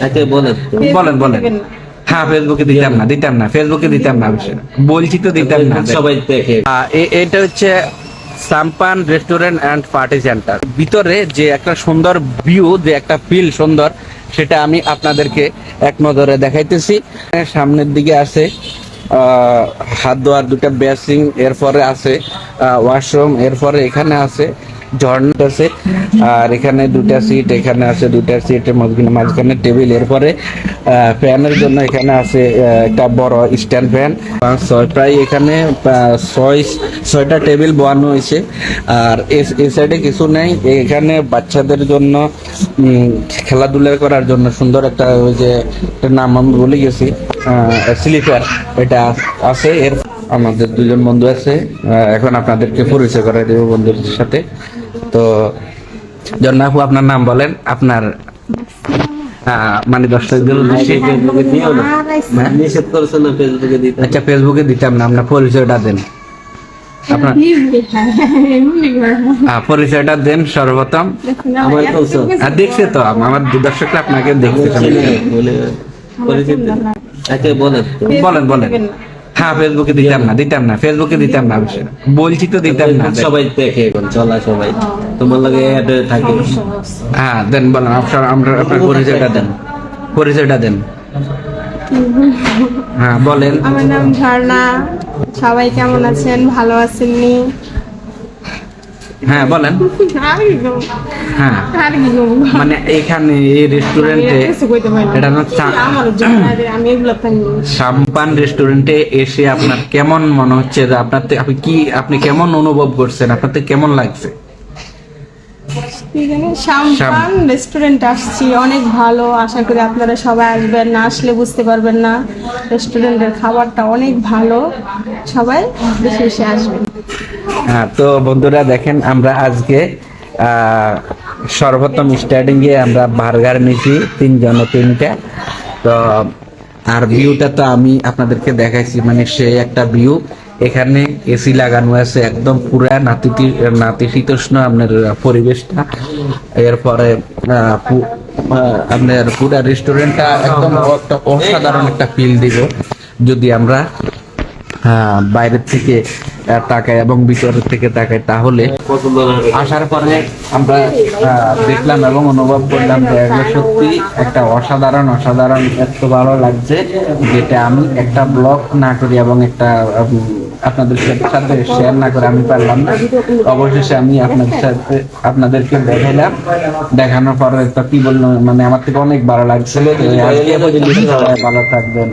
একে বলেন। বলেন বলেন। হ্যাঁ ফেসবুকে দিতাম না দিতাম না ফেসবুকে দিতাম না। বলছি তো দিতাম না। সবাই দেখে। এটা হচ্ছে Sampan restaurant and party centre. ভিতরে যে একটা সুন্দর ভিউ যে একটা ফিল সুন্দর সেটা আমি আপনাদেরকে এক নজরে দেখাইতেছি। সামনের দিকে আছে আহ, হাত ধোয়ার দুটা বেসিং এরপরে আছে ওয়াশরুম এরপরে এখানে আছে ঝর্ণা আছে। আর এখানে দুটা সিট এখানে আছে দুটা সিট মাঝখানে মাঝখানে টেবিল এরপরে ফ্যানের জন্য এখানে আছে একটা বড় স্ট্যান্ড ফ্যান পাঁচ, ছয়, প্রায় এখানে ছয়, ছয়টা টেবিল বসানো হয়েছে। আর এ- সাইডে কিছু নেই। এখানে বাচ্চাদের জন্য খেলাধুলা করার জন্য সুন্দর একটা ওই যে নাম আমি ভুলে গেছি। স্লিপার এটা আছে। এর আমাদের দুজন বন্ধু আছে। এখন আপনাদেরকে পরিচয় করে দেবো বন্ধুদের সাথে। তো জন্য আপু আপনার নাম বলেন আপনার মানে দর্শকদের উদ্দেশ্যে হ্যাঁ? নিষেধ করেছে না ফেসবুকে দিতে। আচ্ছা ফেসবুকে দিতাম না আপনার পরিচয়টা দেন। আপনার পরিচয়টা দেন সর্বপ্রথম। আমার আর দেখছে তো আমার দর্শকরা আপনাকে একে বলেন। বলেন বলেন। হ্যাঁ ফেসবুকে দিতাম না দিতাম না ফেসবুকে দিতাম না। বলছি তো দিতাম না। সবাই দেখে এখন চলা সবাই। তোমার লাগে অ্যাড থাকে। হ্যাঁ দেন বলেন আপনার আমরা আপনার পরিচয়টা দেন। পরিচয়টা দেন। হ্যাঁ বলেন। আমার নাম ঝর্ণা সবাই কেমন আছেন? ভালো আছেননি হ্যাঁ বলেন? হ্যাঁ? মানে এখানে এই রেস্টুরেন্টে। এটা। সাম্পান রেস্টুরেন্টে এসে আপনার কেমন মনে হচ্ছে যে আপনার আপনি কি আপনি কেমন অনুভব করছেন আপনার কেমন লাগছে শামপান রেস্টুরেন্ট আসছি অনেক ভালো আশা করি আপনারা সবাই আসবেন না আসলে বুঝতে পারবেন না রেস্টুরেন্টের খাবারটা অনেক ভালো সবাই বেশি বেশি আসবেন হ্যাঁ তো বন্ধুরা দেখেন, আমরা আজকে সর্বোত্তম স্টার্টিং এ আমরা বার্গার নিয়েছি তিনজন তিনটা। তো আর ভিউটা তো আমি আপনাদেরকে দেখাইছি মানে সে একটা ভিউ এখানে এসি লাগানো আছে, একদম পুরা নাতিতি, নাতিশীতোষ্ণ আপনার পরিবেশটা। এরপরে আপনার পুরা রেস্টুরেন্টটা একদম একটা অসাধারণ একটা ফিল দিব। যদি আমরা বাইরের থেকে তাকাই এবং ভিতরের থেকে তাকাই তাহলে আসার পরে আমরা দেখলাম এবং অনুভব করলাম যে এগুলো সত্যি একটা অসাধারণ অসাধারণ, এত ভালো লাগছে যেটা আমি একটা ব্লগ না করি এবং একটা আপনাদের সাথে শেয়ার না করে আমি পারলাম না। অবশেষে আমি আপনাদের সাথে, আপনাদেরকে দেখাইলাম। দেখানোর পরে তো কি বলল মানে আমার থেকে অনেক ভালো লাগছিল। ভালো থাকবেন।